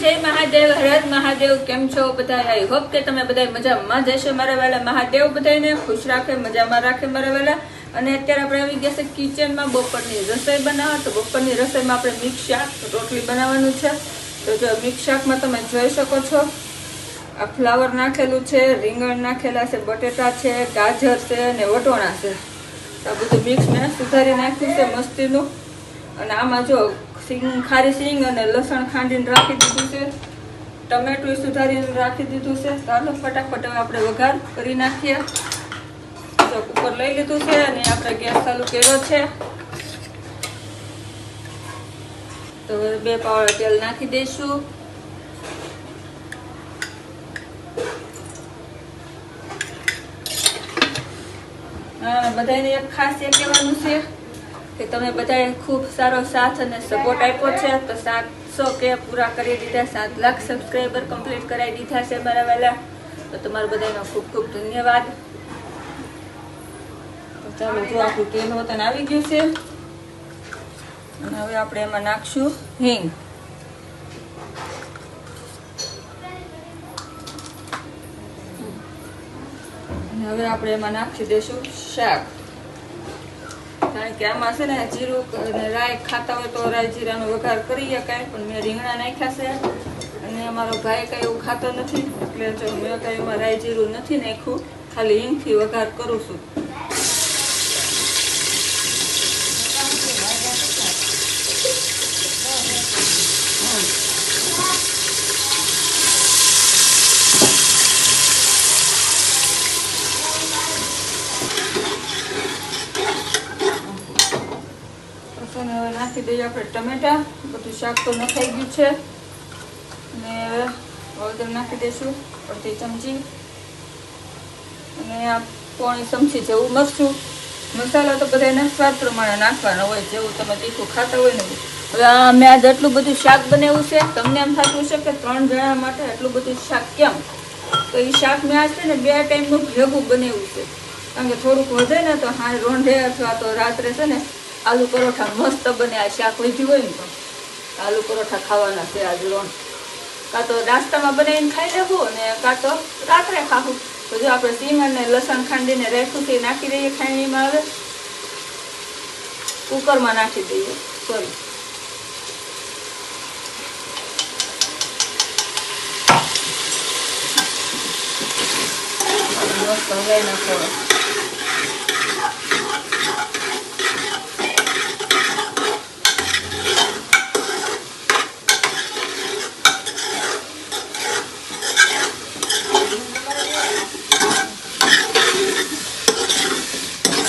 જય મહાદેવ હરદ મહાદેવ, કેમ છો બધા? આઈ હોપ કે તમે બધા મજામાં જશો મારા વાલા મહાદેવ બધાને ખુશ રાખે, મજામાં રાખે મારા વાલા અને અત્યારે આપણે આવી ગયા છે કિચનમાં બપોરની રસોઈ બનાવવા. તો બપોરની રસોઈમાં આપણે મિક્સ શાક, રોટલી બનાવવાનું છે. તો જો મિક્સ શાકમાં તમે જોઈ શકો છો, આ ફ્લાવર નાખેલું છે, રીંગણ નાખેલા છે, બટેટા છે, ગાજર છે અને વટોણા છે. આ બધું મિક્સ મેં સુધારી નાખ્યું છે મસ્તીનું. અને આમાં જો સિંગ, ખારી સિંગ અને લસણ ખાંડીને રાખી દીધું છે. ટમેટું સુધારીને રાખી દીધું છે. ચાલો, ફટાફટ હવે આપણે વઘાર કરી નાખીએ. તો કુકર લઈ લીધું છે અને આપણે ગેસ ચાલુ કર્યો છે. તો બે પાવડા તેલ નાખી દઈશું. બધાને એક ખાસ એ કહેવાનું છે. કે તમે બધાએ ખૂબ સારો સાથ અને સપોર્ટ આપ્યો છે, તો સાતસો કે પૂરા કરી દીધા, સાત લાખ સબસ્ક્રાઈબર કમ્પ્લીટ કરાવી દીધા છે મારા વહેલા તો તમારા બધાનો ખૂબ ખૂબ ધન્યવાદ. ચાલો, જો આપણું તેલ વતન આવી ગયું છે. અને હવે આપણે એમાં નાખશું હિંગ. હવે આપણે એમાં નાખી દઈશું શાક. કારણ કે આમાં છે ને જીરું રાઈ ખાતા હોય તો રાય જીરાનો વઘાર કરી શકાય, પણ મેં રીંગણા નાખ્યા છે. અને અમારો ભાઈ કાંઈ એવું ખાતો નથી, એટલે મેં કાંઈ એમાં રાય જીરું નથી નાખ્યું, ખાલી હિંગથી વઘાર કરું છું. લસણ હવે નાખી દઈએ આપણે ટમેટા. બધું શાક તો નખાઈ ગયું છે. અને હવે હળદર નાખી દઈશું, અડધી ચમચી. અને આ પોણી ચમચી જેવું મરચું. મસાલા તો બધા એના સ્વાદ પ્રમાણે નાખવાનો હોય, જેવું તમે તીખું ખાતા હોય ને હવે આ મેં આજે આટલું બધું શાક બનાવ્યું છે. તમને એમ થતું છે કે ત્રણ જણા માટે આટલું બધું શાક કેમ? તો એ શાક મેં આજ છે ને બે ટાઈમનું ભેગું બનાવ્યું છે. કારણ કે થોડુંક વધે ને તો હા રોંઢે અથવા તો રાત્રે છે ને આલુ પરોઠા મસ્ત બને, આ શાક વધ્યું હોય ને તો. આલુ પરોઠા ખાવાના છે આજ લોન કાં તો નાસ્તામાં બનાવીને ખાઈ લેવું અને કાં તો રાત્રે ખાવું. તો જો આપણે સીમ અને લસણ ખાંડીને રાખ્યું છે નાખી દઈએ ખાંડીમાં આવે કુકરમાં નાખી દઈએ. સોરી. મસ્ત હલાવી નાખો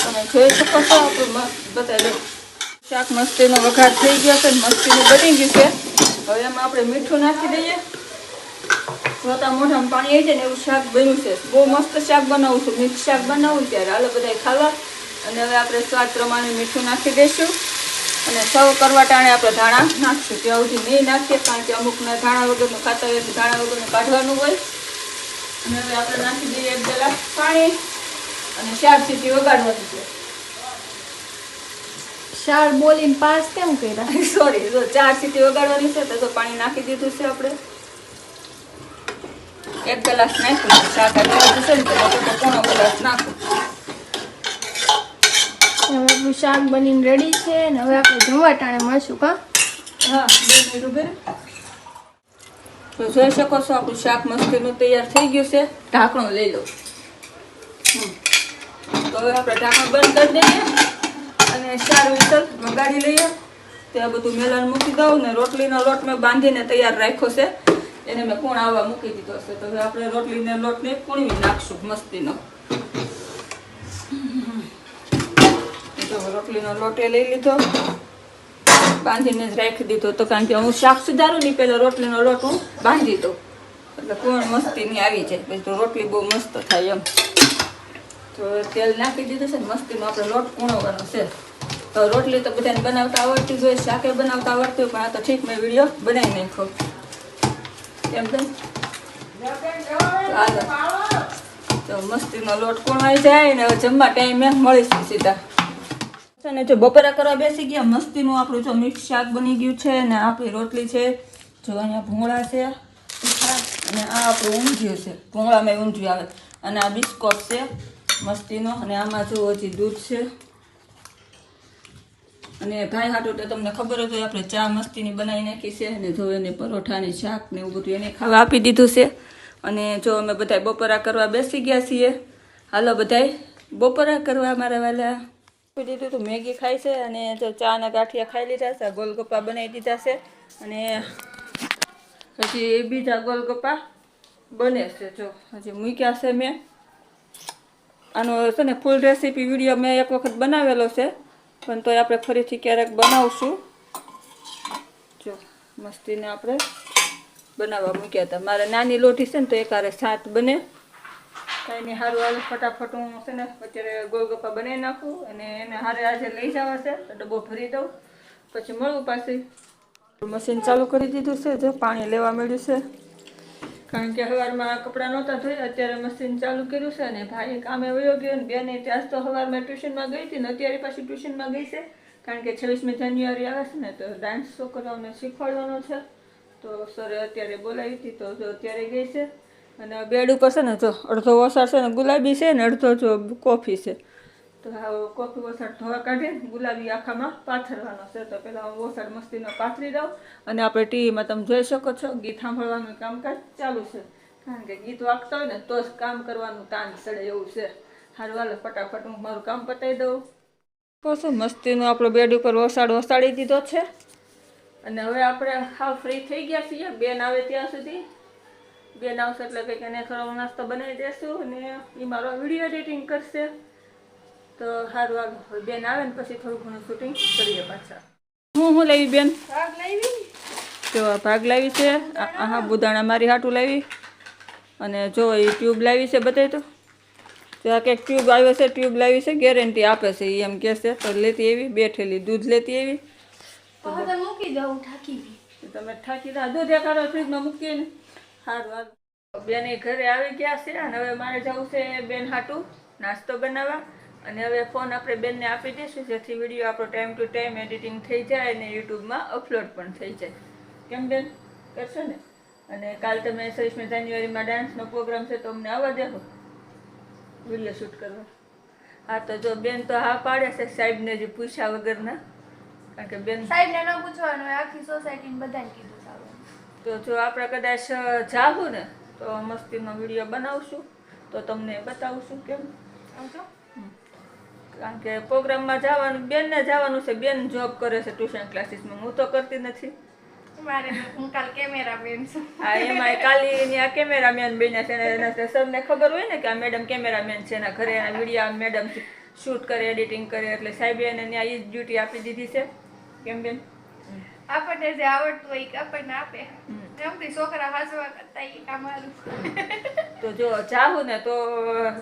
તમે જોઈ શકો છો આપણું મસ્તી નો શાક વઘાર થઈ ગયો છે મસ્તી મસ્તીનું બની ગયું છે. હવે એમાં આપણે મીઠું નાખી દઈએ. જોતા મોઢામાં પાણી આવી જાય ને એવું શાક બન્યું છે. બહુ મસ્ત શાક બનાવું છું. મિક્સ શાક બનાવું ત્યારે હાલો બધા ખાવા. અને હવે આપણે સ્વાદ પ્રમાણે મીઠું નાખી દઈશું. અને સૌ કરવા ટાણે આપણે ધાણા નાખશું. ત્યાં સુધી નહીં નાખીએ, કારણ કે અમુકના ધાણા વગરનું ખાતા હોય, ધાણા વગરનું કાઢવાનું હોય. અને હવે આપણે નાખી દઈએ એક ગ્લાસ પાણી. અને શાક સીટી વગાડવાની છે. શાર બોલીને પાસ કેમ કર્યા? સોરી જો ચાર સીટી વગાડવાની છે તો પાણી નાખી દીધું છે આપણે. એક ગ્લાસ નાખ્યું શાક આટલું બધું છે ને તો પોણો ગ્લાસ નાખું. હવે આપણું શાક બનીને રેડી છે ને હવે આપણે જમવા ટાણે મળશું કા હા બે મિનિટ ઊભી તો જોઈ શકો છો આપણું શાક મસ્તીનું તૈયાર થઈ ગયું છે. ઢાંકણું લઈ લો. તો હવે આપણે ઢાંકણ બંધ કરી દઈએ. અને ચાર વિસલ વગાડી લઈએ. ત્યાં બધું મેલણ મૂકી દઉં ને રોટલીનો લોટ મેં બાંધીને તૈયાર રાખ્યો છે. એને મેં કુણ આવવા મૂકી દીધો છે. તો હવે આપણે રોટલીને લોટને કૂણવી નાખશું મસ્તીનો. રોટલીનો લોટ એ લઈ લીધો. બાંધીને જ રાખી દીધો. તો કારણ કે હું શાક સુધારું નહીં પહેલાં રોટલીનો લોટ હું બાંધી દઉં. એટલે કોણ મસ્તી નહીં આવી જાય. પછી તો રોટલી બહુ મસ્ત થાય એમ. તો તેલ નાખી દીધું છે ને મસ્તીમાં આપણે લોટ કૂણવાનો છે. તો રોટલી તો બધાને બનાવતા આવડતી જ હોય, શાકે બનાવતા આવડતી હોય, પણ આ તો ઠીક મેં વીડિયો બનાવી નાખ્યો. કેમ તો મસ્તીનો લોટ કૂણવાઈ જાય ને જમવા ટાઈમે મળીશું સીધા. છે ને જો બપોરા કરવા બેસી ગયા, મસ્તીનું આપણું જો મિક્સ શાક બની ગયું છે ને આપણી રોટલી છે, જો અહીંયા ભૂંગળા છે, અને આ આપણું ઊંધિયું છે. ભૂંગળામાં ઊંધિયું આવે. અને આ બિસ્કોટ છે. મસ્તીનો. અને આમાં જો હજી દૂધ છે. અને ભાઈ હાટું તો તમને ખબર જ હોય, આપણે ચા મસ્તીની બનાવી નાખી છે. અને જો એને પરોઠાની શાક ને એવું બધું એને ખાવા આપી દીધું છે. અને જો અમે બધા બપોરા કરવા બેસી ગયા છીએ. હાલો બધાય, બપોરા કરવા મારા વાલા. આપી દીધું તો મેગી ખાય છે અને જો ચાના ગાંઠિયા ખાઈ લીધા છે ગોલગપ્પા બનાવી દીધા છે. અને હજી બીજા ગોલગપ્પા બને છે, જો હજી મૂક્યા છે મેં. આનો છે ને ફૂલ રેસીપી વીડિયો મેં એક વખત બનાવેલો છે. પણ તોય આપણે ફરીથી ક્યારેક બનાવશું. જો, મસ્તીને આપણે બનાવવા મૂક્યા હતા. મારે નાની લોટી છે ને તો એક હારે સાત બને. કાંઈ નહીં સારું હાલ ફટાફટ હું છે ને અત્યારે ગોળગપ્પા બનાવી નાખું અને એને હારે આજે લઈ જવા છે. ડબ્બો ભરી દઉં. પછી મળવું પાછી. મશીન ચાલુ કરી દીધું છે, જો, પાણી લેવા મળ્યું છે. કારણ કે સવારમાં કપડાં નહોતા ધોયા, અત્યારે મશીન ચાલુ કર્યું છે અને ભાઈ કામે વયો ગયો ને બેને ત્યાં તો સવારમાં ટ્યુશનમાં ગઈ હતી ને અત્યારે પાછી ટ્યુશનમાં ગઈ છે. કારણ કે છવ્વીસમી જાન્યુઆરી આવે છે ને તો ડાન્સ છોકરાઓને શીખવાડવાનો છે. તો સરે અત્યારે બોલાવી હતી તો જો અત્યારે ગઈ છે. અને બેડ ઉપર છે ને જો અડધો વસાડ છે ને ગુલાબી છે ને અડધો જો કોફી છે. તો હવે કોફી વસાડ ધોવા કાઢીને ગુલાબી આખામાં પાથરવાનો છે. તો પહેલાં હું વસાડ મસ્તીનો પાથરી દઉં અને આપણે ટીવીમાં તમે જોઈ શકો છો, ગીત સાંભળવાનું કામકાજ ચાલુ છે. કારણ કે ગીત વાગતા હોય ને તો જ કામ કરવાનું તાન ચડે એવું છે. હારું, હાલો, ફટાફટ હું મારું કામ પતાવી દઉં. કહું મસ્તીનો આપણો બેડ ઉપર વસાડ વસાડી દીધો છે. અને હવે આપણે હાવ ફ્રી થઈ ગયા છીએ. બેન આવે ત્યાં સુધી. બેન આવશે એટલે કંઈક એને થોડો નાસ્તો બનાવી દેશું અને એ મારો વીડિયો એડિટિંગ કરશે. તો સારું હાલો બેન આવે ને પછી થોડું ઘણું શૂટિંગ કરીએ પાછા. હું હું લેવી બેન? ભાગ લાવી? જો ભાગ લાવી છે. હા બુદાણા મારી હાટું લાવી. અને જો એ ટ્યુબ લાવી છે બતાવી તો. આ કંઈક ટ્યુબ આવ્યો છે ટ્યુબ લાવી છે ગેરંટી આપે છે એ એમ કહે છે. તો લેતી એવી બે થેલી દૂધ લેતી એવી તો મૂકી દઉં ઠાકી તમે ઠાકી દા. દૂધ એકાદો ફ્રીજમાં મૂકીને સારું હાલ બેન એ ઘરે આવી ગયા છે અને હવે મારે જવું છે બેન હાટું નાસ્તો બનાવવા. અને હવે ફોન આપણે બેનને આપી દઈશું જેથી વીડિયો આપણો ટાઈમ ટુ ટાઈમ એડિટિંગ થઈ જાય અને યુટ્યુબમાં અપલોડ પણ થઈ જાય. કેમ બેન? કરશો ને? અને કાલ તમે છવ્વીસમી જાન્યુઆરીમાં ડાન્સનો પ્રોગ્રામ છે તો અમને આવવા દેવો વીડિયો શૂટ કરવા. હા તો જો બેન તો હા પાડે છે સાહેબને જે પૂછ્યા વગરના. કારણ કે બેન સાહેબને ન પૂછવાનું આખી સોસાયટીને બધાને કીધું સારું તો જો આપણે કદાચ જાવું ને તો મસ્તીનો વીડિયો બનાવશું. તો તમને બતાવશું કેમ? સમજો કારણ કે પ્રોગ્રામમાં જવાનું બેનને જવાનું છે બેન જોબ કરે છે ટ્યુશન ક્લાસીસમાં હું તો કરતી નથી. મારે હું કાલ કેમેરા બેન છું. આ એમાં કાલી આ કેમેરામેન બન્યા છે એના સરને ખબર હોય ને કે આ મેડમ કેમેરામેન છે એના ઘરે એના વીડિયો મેડમ શૂટ કરે એડિટિંગ કરે. એટલે સાહેબે એને ત્યાં એ જ ડ્યુટી આપી દીધી છે. કેમ બેન? આપણને જે આવડતું હોય આપણને આપે. તો જો જાઉં ને તો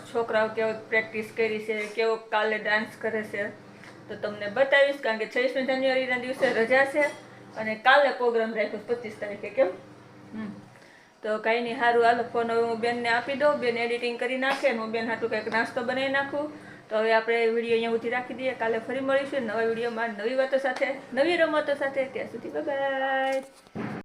છોકરાઓ કેવો પ્રેક્ટિસ કરી છે કેવો કાલે ડાન્સ કરે છે તો તમને બતાવીશ કારણ કે છવ્વીસમી જાન્યુઆરીના દિવસે રજા છે અને કાલે પ્રોગ્રામ રાખ્યો પચીસ તારીખે કેમ. તો કાંઈ નહીં સારું હાલ ફોન હવે હું બેનને આપી દઉં બેન એડિટિંગ કરી નાખે હું બેન હાટું કંઈક નાસ્તો બનાવી નાખું તો હવે આપણે વીડિયો અહીંયા સુધી રાખી દઈએ કાલે ફરી મળીશું નવા વિડીયોમાં નવી વાતો સાથે નવી રમતો સાથે ત્યાં સુધી બાય